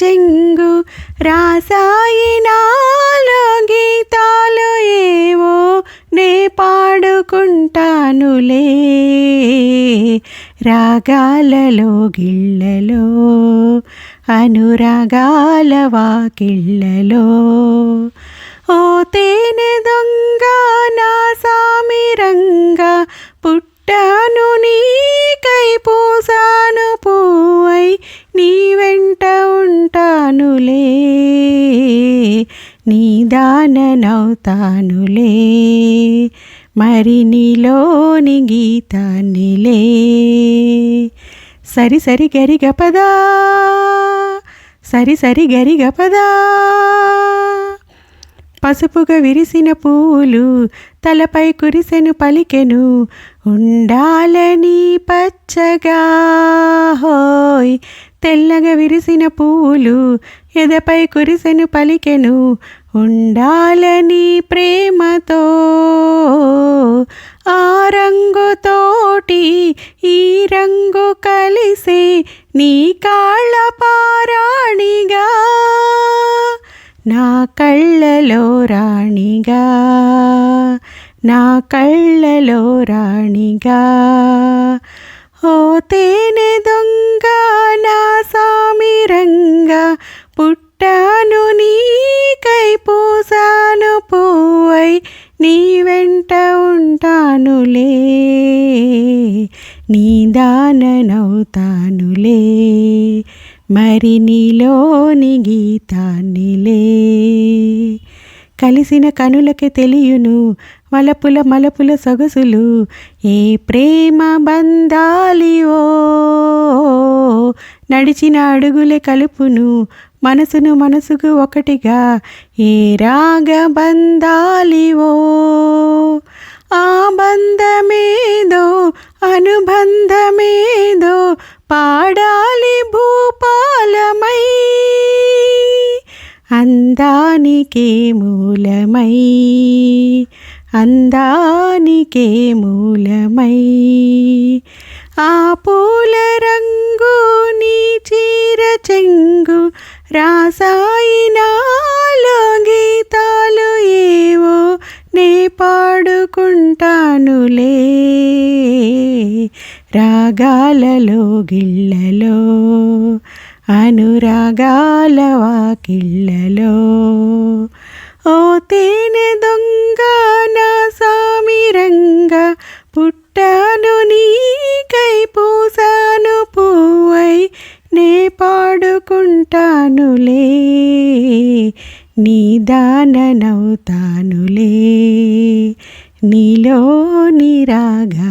చెంగు రాసాయినాలో గీతాలు ఏవో నే పాడుకుంటానులే. రాగాలలో గిళ్ళలో అనురాగాల వాకిళ్ళలో నీదాననవుతానులే మరి నీలోని గీతాన్నిలే. సరి సరి గరి గపదా సరి సరి గరి గపదా పసుపుగా విరిసిన పూలు తలపై కురిసెను పలికెను ఉండాలని పచ్చగా హోయ్ తెల్లగా విరిసిన పూలు ఎదపై కురిసెను పలికెను ఉండాలని ప్రేమతో. ఆ రంగుతోటి ఈ రంగు కలిసే నీ కాళ్ళ పారాణిగా నా కళ్ళలో రాణిగా నా కళ్ళలో రాణిగా. ఓ తేనె నీ దాననవుతానులే మరి నీలోని గీతాన్నిలే. కలిసిన కనులకి తెలియును వలపుల మలపుల సొగసులు ఏ ప్రేమ బంధాలివో. నడిచిన అడుగులే కలుపును మనసును మనసుకు ఒకటిగా ఏ రాగ బంధాలివో పాడాలి భూపాలమై అందానికే మూలమై అందానికే మూలమై. ఆ పూల రంగు నీ చీర చెంగు రాసాయినా రాగాలలో గిళ్ళలో అనురాగాల వాకిళ్ళలో. ఓ తేనె దొంగ నా సామిరంగా పుట్టాను నీకై పూసాను పూవై నే పాడుకుంటానులే నీ దాననవుతానులే నీలో నిరాగా